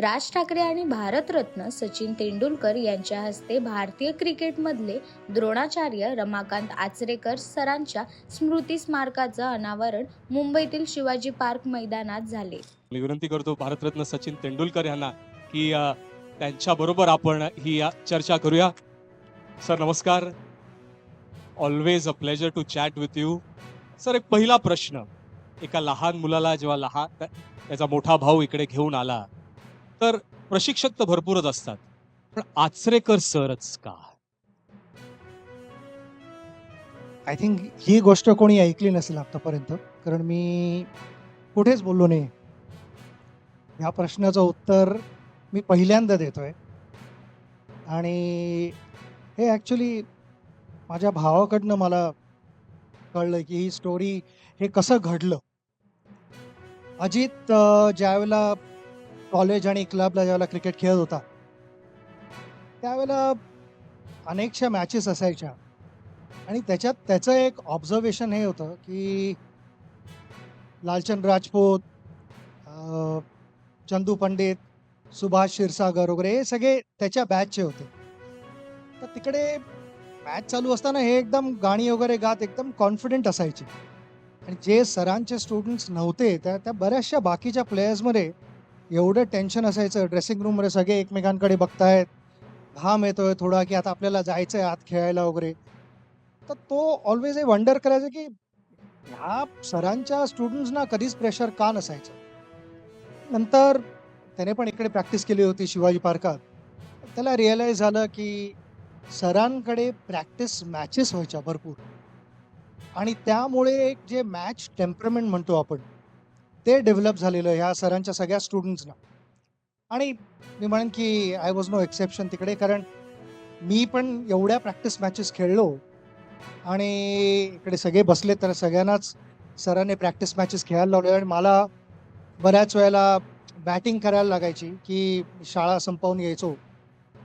राज ठाकरे आणि भारतरत्न सचिन तेंडुलकर यांच्या हस्ते भारतीय क्रिकेटमधले द्रोणाचार्य रमाकांत आचरेकर सरांच्या स्मृती स्मारकाचं अनावरण मुंबईतील शिवाजी पार्क मैदानात झाले. मी विनंती करतो भारतरत्न सचिन तेंडुलकर यांना की त्यांच्याबरोबर आपण ही चर्चा करूया. सर नमस्कार. Always a pleasure to chat with you sir एक पहिला प्रश्न. एका लहान मुलाला जेव्हा लहान त्याचा मोठा भाऊ इकडे घेऊन आला तर प्रशिक्षक तर भरपूरच असतात. पण आचरेकर सरच का? आय थिंक ही गोष्ट कोणी ऐकली नसेल आतापर्यंत. कारण मी कुठेच बोललो नाही. ह्या प्रश्नाचं उत्तर मी पहिल्यांदा देतोय. आणि हे ॲक्च्युली माझ्या भावाकडनं मला कळलं की ही स्टोरी हे कसं घडलं. अजित ज्यावेळेला कॉलेज आणि क्लबला ज्यावेळेला क्रिकेट खेळत होता त्यावेळेला अनेकशा मॅचेस असायच्या. आणि त्याच्यात त्याचं एक ऑब्झर्वेशन हे होतं की लालचंद राजपूत चंदू पंडित सुभाष क्षीरसागर वगैरे हे सगळे त्याच्या बॅचचे होते. तर तिकडे मॅच चालू असताना हे एकदम गाणी वगैरे गात एकदम कॉन्फिडेंट असायचे. आणि जे सरांचे स्टुडंट्स नव्हते त्या त्या बऱ्याचशा बाकीच्या प्लेयर्समध्ये एवढं टेन्शन असायचं. ड्रेसिंग रूममध्ये सगळे एकमेकांकडे बघतायत. घाम येतोय थोडा की आता आपल्याला जायचं आहे आत खेळायला वगैरे. तर तो ऑलवेज हे वंडर करायचं की ह्या सरांच्या स्टुडंट्सना कधीच प्रेशर का नसायचं? नंतर त्याने पण इकडे प्रॅक्टिस केली होती शिवाजी पार्कात. त्याला रिअलाईज झालं की सरांकडे प्रॅक्टिस मॅचेस व्हायच्या भरपूर. आणि त्यामुळे एक जे मॅच टेम्परमेंट म्हणतो आपण ते डेव्हलप झालेलं ह्या सरांच्या सगळ्या स्टुडंट्सना आणि मी म्हणेन की आय वॉज नो एक्सेप्शन तिकडे कारण मी पण एवढ्या प्रॅक्टिस मॅचेस खेळलो आणि इकडे सगळे बसले तर सगळ्यांनाच सरांनी प्रॅक्टिस मॅचेस खेळायला लावले आणि मला बऱ्याच वेळेला बॅटिंग करायला लागायची की शाळा संपवून यायचो.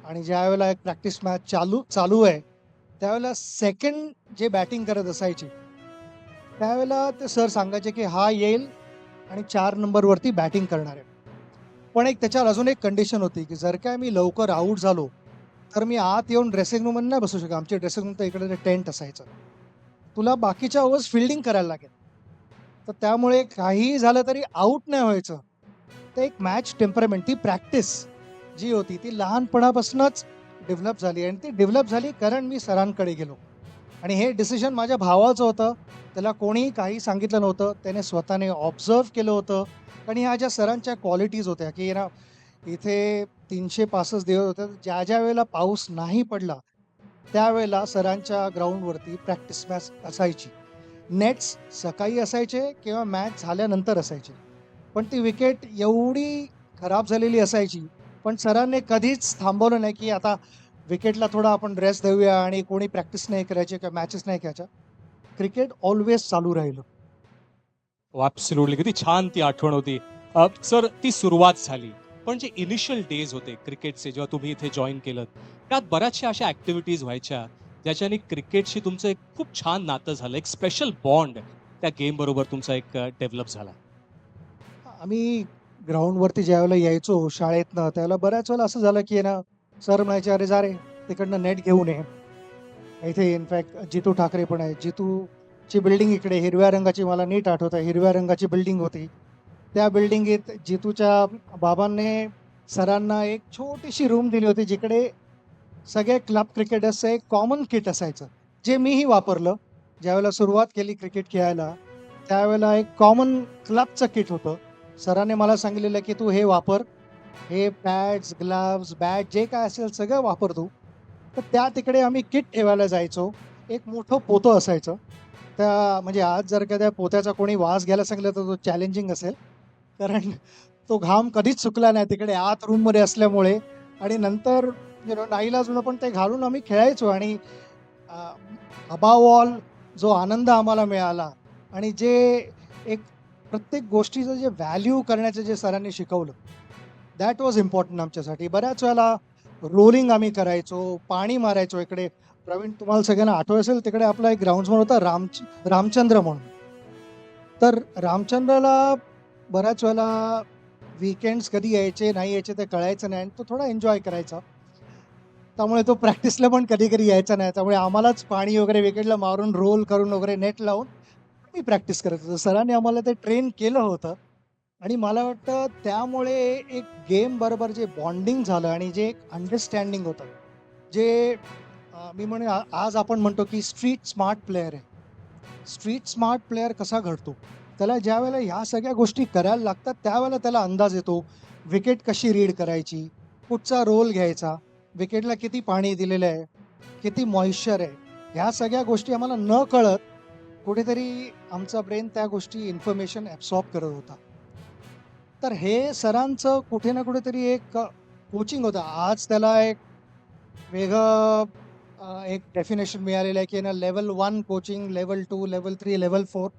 आणि ज्या वेळेला एक प्रॅक्टिस मॅच चालू चालू आहे त्यावेळेला सेकंड जे बॅटिंग करत असायचे त्यावेळेला ते सर सांगायचे की हा येईल आणि चार नंबरवरती बॅटिंग करणार आहे. पण एक त्याच्यावर अजून एक कंडिशन होती की जर काय मी लवकर आऊट झालो तर मी आत येऊन ड्रेसिंग रूममध्ये नाही बसू शकत. आमचे ड्रेसिंग रूम तर इकडे टेंट असायचं. तुला बाकीच्या ओव्हर्स फिल्डिंग करायला लागेल. तर त्यामुळे काहीही झालं तरी आऊट नाही व्हायचं. तर एक मॅच टेम्परमेंट ती प्रॅक्टिस जी होती ती लहानपणापासूनच डेव्हलप झाली. आणि ती डेव्हलप झाली कारण मी सरांकडे गेलो. आणि हे डिसिजन माझ्या भावाचं होतं. त्याला कोणीही काही सांगितलं नव्हतं. त्याने स्वतःने ऑब्झर्व केलं होतं. आणि ह्या ज्या सरांच्या क्वालिटीज होत्या की ना इथे तीनशे पासष्ट दिवस होते. ज्या ज्या वेळेला पाऊस नाही पडला त्यावेळेला सरांच्या ग्राउंडवरती प्रॅक्टिस मॅच असायची. नेट्स सकाळी असायचे किंवा मॅच झाल्यानंतर असायचे. पण ती विकेट एवढी खराब झालेली असायची. पण सरांनी कधीच थांबवलं नाही की आता विकेटला थोडा आपण रेस्ट देऊया आणि कोणी प्रॅक्टिस नाही करायची किंवा मॅचेस नाही खेळायच्या क्रिकेट ऑलवेज चालू राहिलं. ॲब्सोल्युटली किती छान ती आठवण होती. अ, सर ती सुरुवात झाली. पण जे इनिशियल डेज होते क्रिकेटचे जेव्हा तुम्ही इथे जॉईन केलं त्यात बऱ्याचशा अशा ॲक्टिव्हिटीज व्हायच्या ज्याच्याने क्रिकेटशी तुमचं एक खूप छान नातं झालं. एक स्पेशल बॉन्ड त्या गेम बरोबर तुमचा एक डेव्हलप झाला. आम्ही ग्राउंडवरती ज्या वेळेला यायचो शाळेतनं त्यावेळेला बऱ्याच वेळेला असं झालं की ना सर म्हणायचे अरे जा रे तिकडनं नेट घेऊन ये. इथे इनफॅक्ट जितू ठाकरे पण आहे. जितूची बिल्डिंग इकडे हिरव्या रंगाची मला नीट आठवत आहे हिरव्या रंगाची बिल्डिंग होती. त्या बिल्डिंगीत जितूच्या बाबांनी सरांना एक छोटीशी रूम दिली होती जिकडे सगळे क्लब क्रिकेटर्सचं एक कॉमन किट असायचं. जे मीही वापरलं. ज्यावेळेला सुरुवात केली क्रिकेट खेळायला त्यावेळेला एक कॉमन क्लबचं किट होतं. सरांनी मला सांगितलेलं की तू हे वापर. हे पॅड्स ग्लाव्स बॅट जे काय असेल सगळं वापरतो. तर त्या तिकडे आम्ही किट ठेवायला जायचो. एक मोठं पोतं असायचं. त्या म्हणजे आज जर का त्या पोत्याचा कोणी वास घ्यायला सांगितलं तर तो चॅलेंजिंग असेल. कारण तो घाम कधीच सुकला नाही तिकडे. आत रूममध्ये असल्यामुळे. आणि नंतर यु नो नाईलाजून पण ते घालून आम्ही खेळायचो. आणि अबाव ऑल जो आनंद आम्हाला मिळाला. आणि जे एक प्रत्येक गोष्टीचं जे व्हॅल्यू करण्याचं जे सरांनी शिकवलं. दॅट वॉज इम्पॉर्टंट आमच्यासाठी. बऱ्याच वेळेला रोलिंग आम्ही करायचो पाणी मारायचो इकडे. प्रवीण तुम्हाला सगळ्यांना आठवत असेल तिकडे आपला एक ग्राउंड्समन होता राम रामचंद्र म्हणून. तर रामचंद्रला बऱ्याच वेळेला वीकेंड्स कधी यायचे नाही यायचे ते कळायचं नाही. आणि तो थोडा एन्जॉय करायचा. त्यामुळे तो प्रॅक्टिसला पण कधी कधी यायचा नाही. त्यामुळे आम्हालाच पाणी वगैरे विकेटला मारून रोल करून वगैरे नेट लावून मी प्रॅक्टिस करत होतो. सरांनी आम्हाला ते ट्रेन केलं होतं. आणि मला वाटतं त्यामुळे एक गेम बरोबर जे बॉन्डिंग झालं आणि जे एक अंडरस्टँडिंग होतं जे मी म्हणे आज आपण म्हणतो की स्ट्रीट स्मार्ट प्लेअर आहे. स्ट्रीट स्मार्ट प्लेअर कसा घडतो? त्याला ज्या वेळेला ह्या सगळ्या गोष्टी करायला लागतात त्यावेळेला त्याला अंदाज येतो विकेट कशी रीड करायची कुठचा रोल घ्यायचा विकेटला किती पाणी दिलेलं आहे किती मॉइश्चर आहे ह्या सगळ्या गोष्टी आम्हाला न कळत कुठेतरी आमचा ब्रेन त्या गोष्टी इन्फॉर्मेशन ॲब्सॉर्ब करत होता. तर हे सरांचं कुठे ना कुठेतरी एक कोचिंग होतं. आज त्याला एक वेगळं एक डेफिनेशन मिळालेलं आहे की ना level one coaching level two level three level four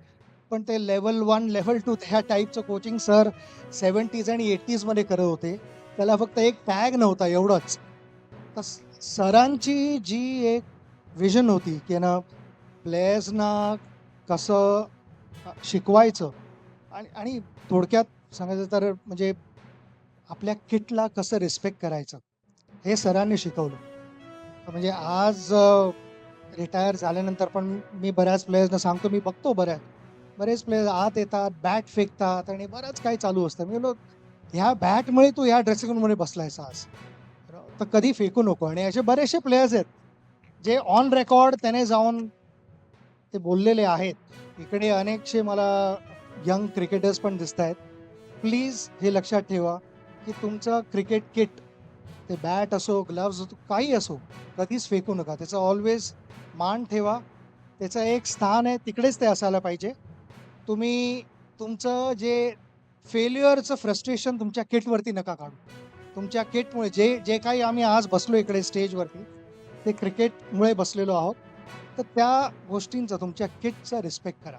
पण ते लेवल वन लेवल टू ह्या टाईपचं कोचिंग सर सेवन्टीज आणि एटीजमध्ये करत होते. त्याला फक्त एक टॅग नव्हता एवढंच. तर सरांची जी एक विजन होती की ना प्लेयर्सना कसं शिकवायचं आणि आणि थोडक्यात सांगायचं तर म्हणजे आपल्या किटला कसं रिस्पेक्ट करायचं हे सरांनी शिकवलं. म्हणजे आज रिटायर झाल्यानंतर पण मी बऱ्याच प्लेयर्सना सांगतो मी बघतो बऱ्याच बरेच प्लेयर्स आत येतात बॅट फेकतात आणि बरंच काही चालू असतं. म्हणजे मी ह्या बॅटमुळे तू ह्या ड्रेसिंग रूममध्ये बसलायस आज. तर कधी फेकू नको. आणि असे बरेचसे प्लेयर्स आहेत जे ऑन रेकॉर्ड त्याने जाऊन ते बोललेले आहेत. इकडे अनेकशे मला यंग क्रिकेटर्स पण दिसत आहेत प्लीज हे लक्षात ठेवा की तुमचं क्रिकेट किट ते बॅट असो ग्लव्ज असो काही असो कधीच फेकू नका. त्याचं ऑलवेज मान ठेवा. त्याचं एक स्थान आहे तिकडेच ते असायला पाहिजे. तुम्ही तुमचं जे फेल्युअरचं फ्रस्ट्रेशन तुमच्या किटवरती नका काढू. तुमच्या किटमुळे जे जे काही आम्ही आज बसलो इकडे स्टेजवरती ते क्रिकेटमुळे बसलेलो आहोत. तर त्या गोष्टींचा तुमच्या किटचा रिस्पेक्ट करा.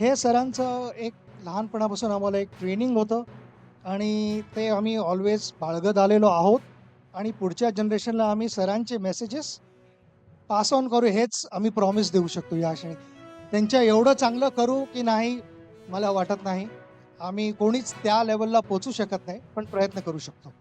हे सरांचं एक लहानपणापासून आम्हाला एक ट्रेनिंग होतं आणि ते आम्ही ऑलवेज बाळगत आलेलो आहोत. आणि पुढच्या जनरेशनला आम्ही सरांचे मेसेजेस पास ऑन करू हेच आम्ही प्रॉमिस देऊ शकतो या क्षणी. त्यांच्या एवढं चांगलं करू की नाही मला वाटत नाही. आम्ही कोणीच त्या लेवलला पोचू शकत नाही पण प्रयत्न करू शकतो.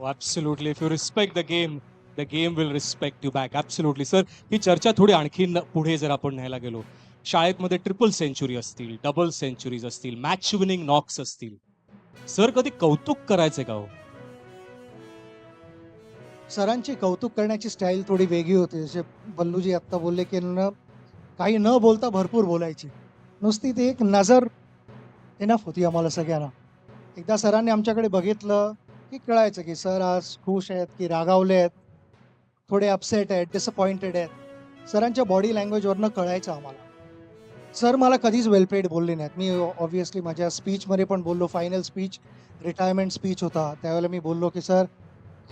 Absolutely if you respect the game the game will respect you back absolutely sir ही चर्चा थोडी आणखीन पुढे जर आपण न्यायला गेलो. शाळेमध्ये ट्रिपल सेंचुरी असतील डबल सेंचुरीज असतील मॅच विनिंग नॉक्स असतील. सर कधी कौतुक करायचे का हो? सरांची कौतुक करण्याची स्टाईल थोडी वेगळी होती. जसे बल्लूजी आत्ता बोलले की न काही न बोलता भरपूर बोलायची. नुसती ती एक नजर इनफ होती आम्हाला सगळ्यांना. एकदा सरांनी आमच्याकडे बघितलं की कळायचं की सर आज खुश आहेत की रागावले आहेत थोडे अपसेट आहेत डिसअपॉइंटेड आहेत. सरांच्या बॉडी लँग्वेजवरनं कळायचं आम्हाला. सर मला कधीच वेलपेड बोलले नाहीत. मी ऑब्व्हियसली माझ्या स्पीचमध्ये पण बोललो. फायनल स्पीच रिटायरमेंट स्पीच होता. त्यावेळेला मी बोललो की सर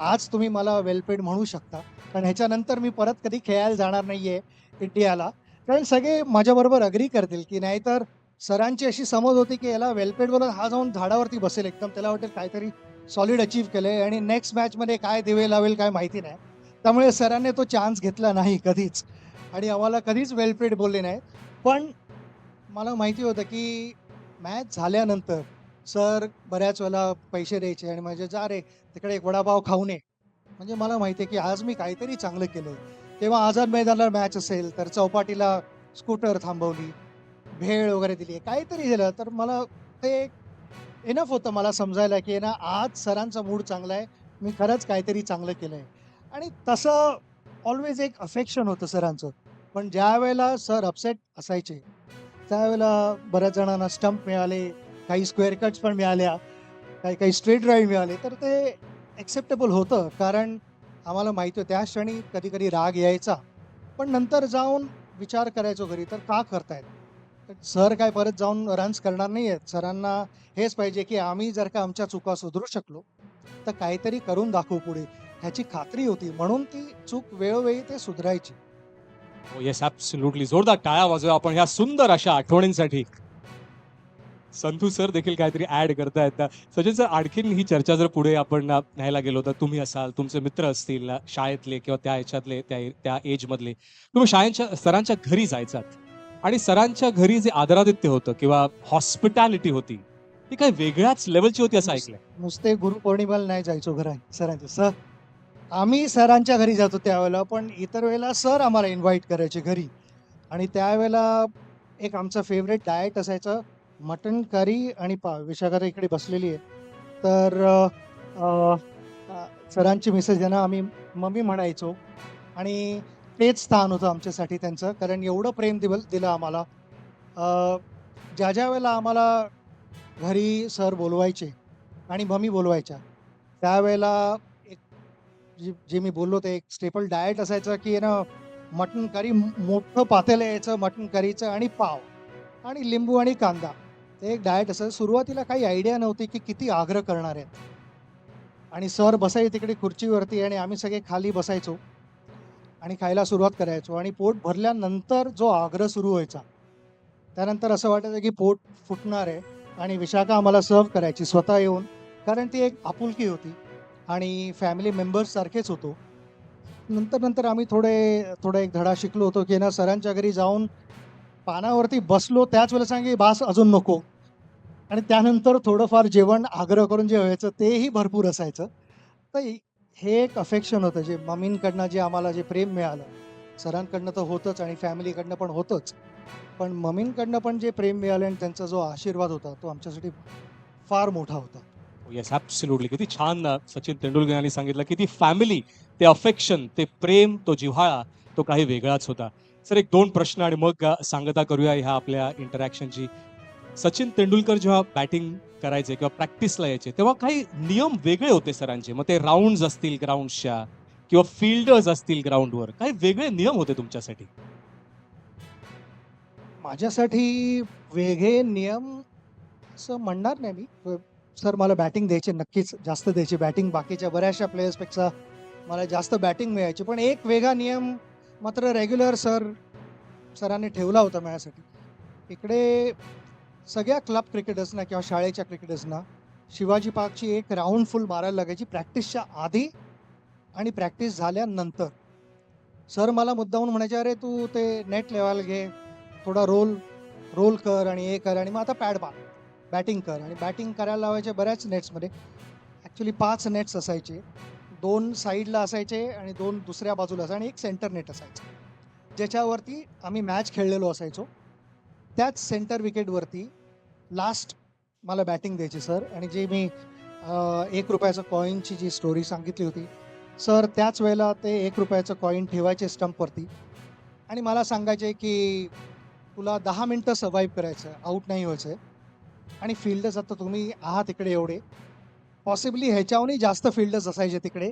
आज तुम्ही मला वेलपेड म्हणू शकता कारण ह्याच्यानंतर मी परत कधी खेळायला जाणार नाही आहे इंडियाला. कारण सगळे माझ्याबरोबर अग्री करतील की नाहीतर सरांची अशी समज होती की याला वेलपेड बोलत हा जाऊन झाडावरती बसेल. एकदम त्याला वाटेल काहीतरी सॉलिड अचीव्ह केलं आहे आणि नेक्स्ट मॅचमध्ये काय दिवे लावेल काय माहिती नाही. त्यामुळे सरांनी तो चान्स घेतला नाही कधीच. आणि आम्हाला कधीच वेलपेड बोलले नाही पण मला माहिती होतं की मॅच झाल्यानंतर सर बऱ्याच वेळेला पैसे द्यायचे आणि म्हणजे जा रे तिकडे एक वडापाव खाऊन ये म्हणजे मला माहिती आहे की आज मी काहीतरी चांगलं केलं. तेव्हा आझाद मैदानाला मॅच असेल तर चौपाटीला स्कूटर थांबवली भेळ वगैरे दिली काहीतरी दिलं तर मला ते इनफ होतं मला समजायला की ना आज सरांचा मूड चांगला आहे मी खरंच काहीतरी चांगलं केलं आहे आणि तसं ऑलवेज एक अफेक्शन होतं सरांचं. पण ज्या वेळेला सर अपसेट असायचे त्यावेळेला बऱ्याच जणांना स्टंप मिळाले काही स्क्वेअर कट्स पण मिळाल्या काही काही स्ट्रेट ड्राईव्ह मिळाले. तर ते ॲक्सेप्टेबल होतं कारण आम्हाला माहिती होतं त्या क्षणी कधी कधी राग यायचा. पण नंतर जाऊन विचार करायचो घरी तर का करतायत? सर काय परत जाऊन रन्स करणार नाही आहेत सरांना हेच पाहिजे की आम्ही जर का आमच्या चुका सुधरू शकलो तर काहीतरी करून दाखवू पुढे. ह्याची खात्री होती. म्हणून ती चूक वेळोवेळी ते सुधारायची. येस ॲब्सोल्युटली जोरदार टाळ्या वाजवा आपण ह्या सुंदर अशा आठवणींसाठी. संतू सर देखील काहीतरी ऍड करतायत. सचिन सर आणखीन ही चर्चा जर पुढे आपण न्यायला गेलो तर तुम्ही असाल तुमचे मित्र असतील शाळेतले किंवा त्या ह्याच्यातले त्या त्या एजमधले तुम्ही शाळेच्या सरांच्या घरी जायचात. आणि सरांच्या घरी जे आदरादित्य होतं किंवा हॉस्पिटॅलिटी होती ती काय वेगळ्याच लेवलची होती असं ऐकलंय. नुसते गुरुपौर्णिमेला नाही जायचो घरा सरांच्या सर आम्ही सरांच्या घरी जातो त्यावेळेला पण इतर वेळेला सर आम्हाला इन्व्हाइट करायचे घरी. आणि त्यावेळेला एक आमचं फेवरेट डाएट असायचं मटन करी आणि पाव. विशाखा इकडे बसलेली आहे. तर अ, अ, सरांची मिसेस ज्यांना आम्ही मम्मी म्हणायचो. आणि तेच स्थान होतं आमच्यासाठी त्यांचं कारण एवढं प्रेम दिल दिलं आम्हाला. अ, ज्या ज्या वेळेला आम्हाला घरी सर बोलवायचे आणि मम्मी बोलवायच्या त्यावेळेला जे जे मी बोललो ते एक स्टेपल डाएट असायचं की ना मटन करी मोठं पातेलं यायचं मटन करीचं आणि पाव आणि लिंबू आणि कांदा. ते एक डाएट असं सुरुवातीला काही आयडिया नव्हती की किती आग्रह करणार आहेत. आणि सर बसायचे तिकडे खुर्चीवरती आणि आम्ही सगळे खाली बसायचो आणि खायला सुरुवात करायचो. आणि पोट भरल्यानंतर जो आग्रह सुरू व्हायचा त्यानंतर असं वाटायचं की पोट फुटणार आहे आणि विशाखा आम्हाला सर्व करायची स्वतः येऊन. कारण ती एक आपुलकी होती. आणि फॅमिली मेंबर्ससारखेच होतो. नंतर नंतर आम्ही थोडे थोडा एक धडा शिकलो होतो की ना सरांच्या घरी जाऊन पानावरती बसलो त्याच वेळेला सांगे बास अजून नको. आणि त्यानंतर थोडंफार जेवण आग्रह करून जे व्हायचं तेही भरपूर असायचं. तर हे एक अफेक्शन होतं जे मम्मींकडनं जे आम्हाला जे प्रेम मिळालं. सरांकडनं तर होतंच आणि फॅमिलीकडनं पण होतंच. पण मम्मींकडनं पण जे प्रेम मिळालं आणि त्यांचा जो आशीर्वाद होता तो आमच्यासाठी फार मोठा होता. Oh, येस ॲब्सोल्युटली किती छान सचिन तेंडुलकर यांनी सांगितलं की ती फॅमिली ते अफेक्शन ते प्रेम तो जिव्हाळा तो काही वेगळाच होता. सर एक दोन प्रश्न आणि मग सांगता करूया ह्या आपल्या इंटरॅक्शनची सचिन तेंडुलकर जेव्हा बॅटिंग करायचे किंवा प्रॅक्टिसला यायचे तेव्हा काही नियम वेगळे होते सरांचे. मग ते राऊंड असतील ग्राउंडच्या किंवा फिल्डर्स असतील ग्राउंडवर काही वेगळे नियम होते तुमच्यासाठी? माझ्यासाठी वेगळे नियम असं म्हणणार नाही मी. सर मला बॅटिंग द्यायची नक्कीच जास्त द्यायची बॅटिंग बाकीच्या बऱ्याचशा प्लेयर्सपेक्षा मला जास्त बॅटिंग मिळायची. पण एक वेगळा नियम मात्र रेग्युलर सर सरांनी ठेवला होता माझ्यासाठी. इकडे सगळ्या क्लब क्रिकेटर्सना किंवा शाळेच्या क्रिकेटर्सना शिवाजी पार्कची एक राऊंड फुल मारायला लागायची प्रॅक्टिसच्या आधी आणि प्रॅक्टिस झाल्यानंतर. सर मला मुद्दाहून म्हणायचे अरे तू ते नेट लेवायला घे थोडा रोल रोल कर आणि हे कर आणि मग आता पॅड मार. बॅटिंग कर. आणि बॅटिंग करायला लावायचे बऱ्याच नेट्समध्ये ॲक्च्युली पाच नेट्स असायचे. दोन साईडला असायचे आणि दोन दुसऱ्या बाजूला असायचे आणि एक सेंटर नेट असायचं. ज्याच्यावरती आम्ही मॅच खेळलेलो असायचो. त्याच सेंटर विकेटवरती लास्ट मला बॅटिंग द्यायची सर आणि जे मी एक रुपयाचं कॉईनची जी स्टोरी सांगितली होती सर त्याच वेळेला ते एक रुपयाचं कॉईन ठेवायचे स्टंपवरती आणि मला सांगायचे की तुला दहा मिनटं सर्वाईव्ह करायचं आऊट नाही व्हायचं आणि फिल्डर्स आता तुम्ही आहात इकडे एवढे. पॉसिबली ह्याच्याहूनही जास्त फिल्डर्स असायचे तिकडे.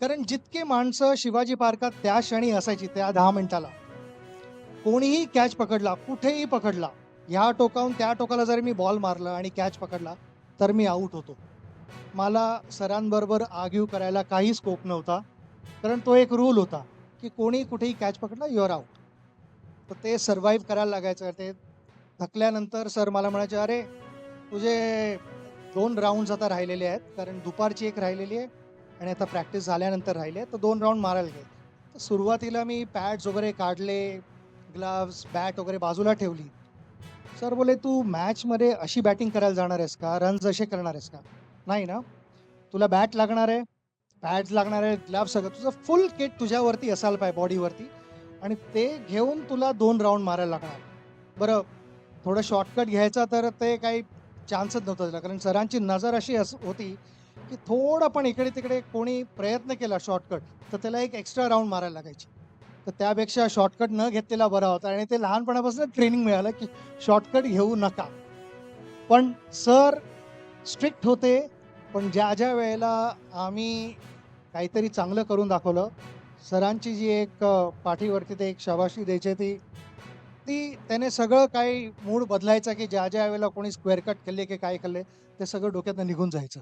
कारण जितके माणसं शिवाजी पार्कात त्या क्षणी असायची त्या दहा मिनिटाला कोणीही कॅच पकडला कुठेही पकडला ह्या टोकाहून त्या टोकाला जर मी बॉल मारला आणि कॅच पकडला तर मी आऊट होतो. मला सरांबरोबर आग्यू करायला काही स्कोप नव्हता. कारण तो एक रूल होता की कोणी कुठेही कॅच पकडला युअर आऊट तर ते सर्वाईव्ह करायला लागायचं. ते थकल्यानंतर सर मला म्हणायचे अरे तुझे दोन राऊंड्स आता राहिलेले आहेत कारण दुपारची एक राहिलेली आहे आणि आता प्रॅक्टिस झाल्यानंतर राहिले तर दोन राऊंड मारायला गेले तर सुरुवातीला मी पॅड्स वगैरे काढले ग्लव्स बॅट वगैरे बाजूला ठेवली. सर बोले तू मॅचमध्ये अशी बॅटिंग करायला जाणार आहेस का? रन्स असे करणार आहेस का? नाही ना. तुला बॅट लागणार आहे. पॅड्स लागणार आहे ग्लव्स सगळं. तुझं फुल किट तुझ्यावरती असायला पाहिजे बॉडीवरती आणि ते घेऊन तुला दोन राऊंड मारायला लागणार. बरं थोडं शॉर्टकट घ्यायचा तर ते काही चान्सच नव्हता दिला. कारण सरांची नजर अशी अस होती की थोडं पण इकडे तिकडे कोणी प्रयत्न केला शॉर्टकट तर त्याला एक एक्स्ट्रा राऊंड मारायला लागायची. तर त्यापेक्षा शॉर्टकट न घेतलेला बरा होता. आणि ते लहानपणापासून ट्रेनिंग मिळालं की शॉर्टकट घेऊ नका. पण सर स्ट्रिक्ट होते पण ज्या ज्या वेळेला आम्ही काहीतरी चांगलं करून दाखवलं सरांची जी एक पाठीवरती ते एक शाबाशी द्यायची ती ती त्याने सगळं काही मूड बदलायचा की ज्या ज्या वेळेला कोणी स्क्वेअर कट केले की काय केले ते सगळं डोक्यातनं निघून जायचं.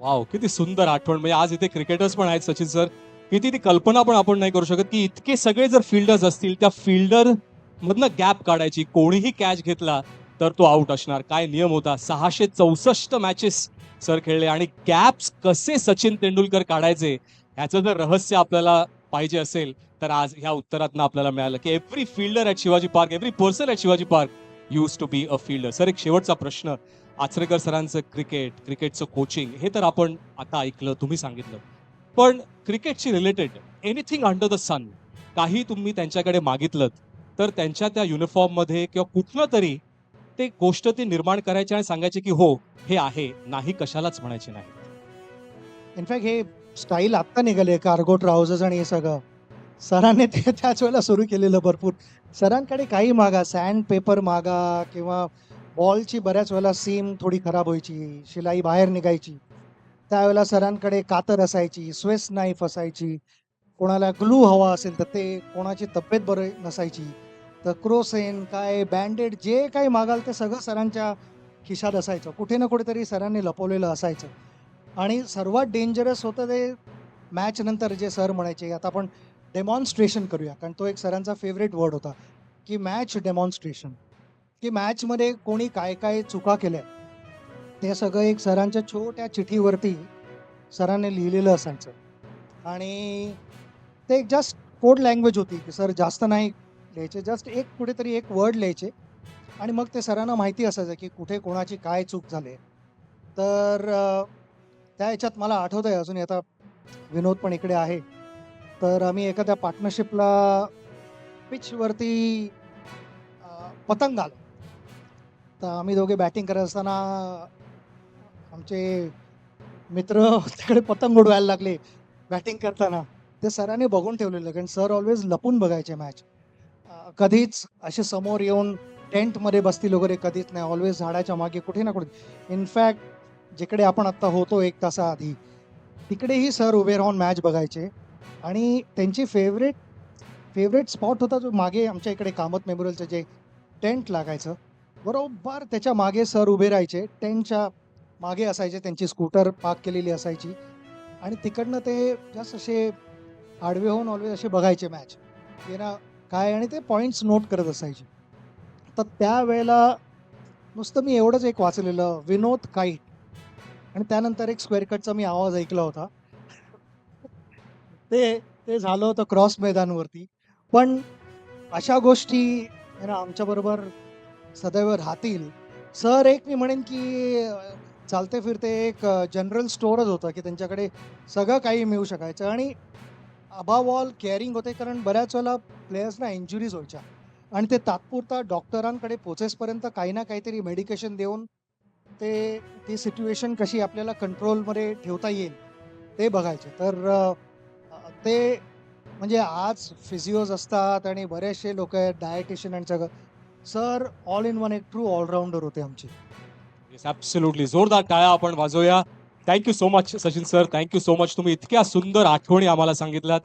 वाव किती सुंदर आठवण. म्हणजे आज इथे क्रिकेटर्स पण आहेत सचिन सर किती ती कल्पना पण आपण नाही करू शकत की इतके सगळे जर फिल्डर्स असतील त्या फिल्डर मधनं गॅप काढायची कोणीही कॅच घेतला तर तो आउट असणार. काय नियम होता? सहाशे चौसष्ट मॅचेस सर खेळले आणि गॅप्स कसे सचिन तेंडुलकर काढायचे ह्याचं जर रहस्य आपल्याला पाहिजे असेल तर आज ह्या उत्तरातनं आपल्याला मिळालं की every fielder at Shivaji Park every person at Shivaji Park used to be a fielder sir एक शेवटचा प्रश्न. आचरेकर सरांचं क्रिकेट क्रिकेटचं कोचिंग हे तर आपण आता ऐकलं तुम्ही सांगितलं. पण क्रिकेटशी related anything under the sun काही तुम्ही त्यांच्याकडे मागितलं तर त्यांच्या त्या युनिफॉर्ममध्ये किंवा कुठलं तरी ते गोष्ट ती निर्माण करायची आणि सांगायची की हो हे आहे नाही कशालाच म्हणायचे नाही इनफॅक्ट हे स्टाईल आत्ता निघाले कार्गो ट्राउझर्स आणि हे सगळं. सरांनी ते त्याच वेळेला सुरू केलेलं भरपूर. सरांकडे काही मागा सँड पेपर मागा किंवा बॉलची बऱ्याच वेळेला सीम थोडी खराब व्हायची शिलाई बाहेर निघायची. त्यावेळेला सरांकडे कातर असायची स्वेस नाईफ असायची. कोणाला ग्लू हवा असेल तर ते कोणाची तब्येत बरं नसायची. तर क्रोसेन काय बँडेड जे काही मागाल ते सगळं सरांच्या खिशात असायचं. कुठे ना कुठेतरी सरांनी लपवलेलं असायचं. आणि सर्वात डेंजरस होतं ते मॅच नंतर जे सर म्हणायचे आता आपण डेमॉन्स्ट्रेशन करूया. कारण तो एक सरांचा फेवरेट वर्ड होता की मॅच डेमॉन्स्ट्रेशन की मॅचमध्ये कोणी काय काय चुका केल्या ते सगळं एक सरांच्या छोट्या चिठीवरती सरांनी लिहिलेलं असायचं. आणि ते एक जस्ट कोड लँग्वेज होती की सर जास्त नाही लिहायचे जस्ट एक कुठेतरी एक वर्ड लिहायचे. आणि मग ते सरांना माहिती असायचं की कुठे कोणाची काय चूक झाली. तर त्या ह्याच्यात मला आठवतं आहे अजून आता विनोद पण इकडे आहे. तर आम्ही एखाद्या पार्टनरशिपला पिचवरती पतंग आलो. तर आम्ही दोघे बॅटिंग करत असताना आमचे मित्र तिकडे पतंग उडवायला लागले बॅटिंग करताना. ते सरांनी बघून ठेवलेलं कारण सर ऑलवेज लपून बघायचे मॅच कधीच असे समोर येऊन टेंटमध्ये बसतील वगैरे कधीच नाही ऑलवेज झाडाच्या मागे कुठे ना कुठे. इनफॅक्ट जिकडे आपण आत्ता होतो एक तासाआधी तिकडेही सर उभे राहून मॅच बघायचे. आणि त्यांची फेवरेट फेवरेट स्पॉट होता जो मागे आमच्या इकडे कामत मेमोरियलचं जे टेंट लागायचं बरोबर त्याच्यामागे सर उभे राहायचे. टेंटच्या मागे असायचे त्यांची स्कूटर पार्क केलेली असायची. आणि तिकडनं ते जस्ट असे आडवे होऊन ऑलवेज असे बघायचे मॅच ते ना काय आणि ते पॉईंट्स नोट करत असायचे. तर त्यावेळेला नुसतं मी एवढंच एक वाचलेलं विनोद काईट आणि त्यानंतर एक स्क्वेअर कटचा मी आवाज ऐकला होता. ते ते झालं होतं क्रॉस मैदानवरती. पण अशा गोष्टी ना आमच्याबरोबर सदैव राहतील. सर एक मी म्हणेन की चालते फिरते एक जनरल स्टोअरच होतं की त्यांच्याकडे सगळं काही मिळू शकायचं. आणि अबाव ऑल केअरिंग होते कारण बऱ्याच वेळेला प्लेयर्सना इंजुरीज व्हायच्या. आणि ते तात्पुरता डॉक्टरांकडे पोचेसपर्यंत काही ना काहीतरी मेडिकेशन देऊन ते ती सिच्युएशन कशी आपल्याला कंट्रोलमध्ये ठेवता येईल ते बघायचे. तर ते म्हणजे आज फिजिओज असतात आणि बरेचसे लोक आहेत डायटिशियन आणि सगळं. सर ऑल इन वन एक ट्रू ऑलराऊंडर होते आमचे. ॲब्सोल्युटली जोरदार टाळ्या आपण वाजवूया. Thank you so much Sachin sir thank you so much तुम्ही इतक्या सुंदर आठवणी आम्हाला सांगितल्यात.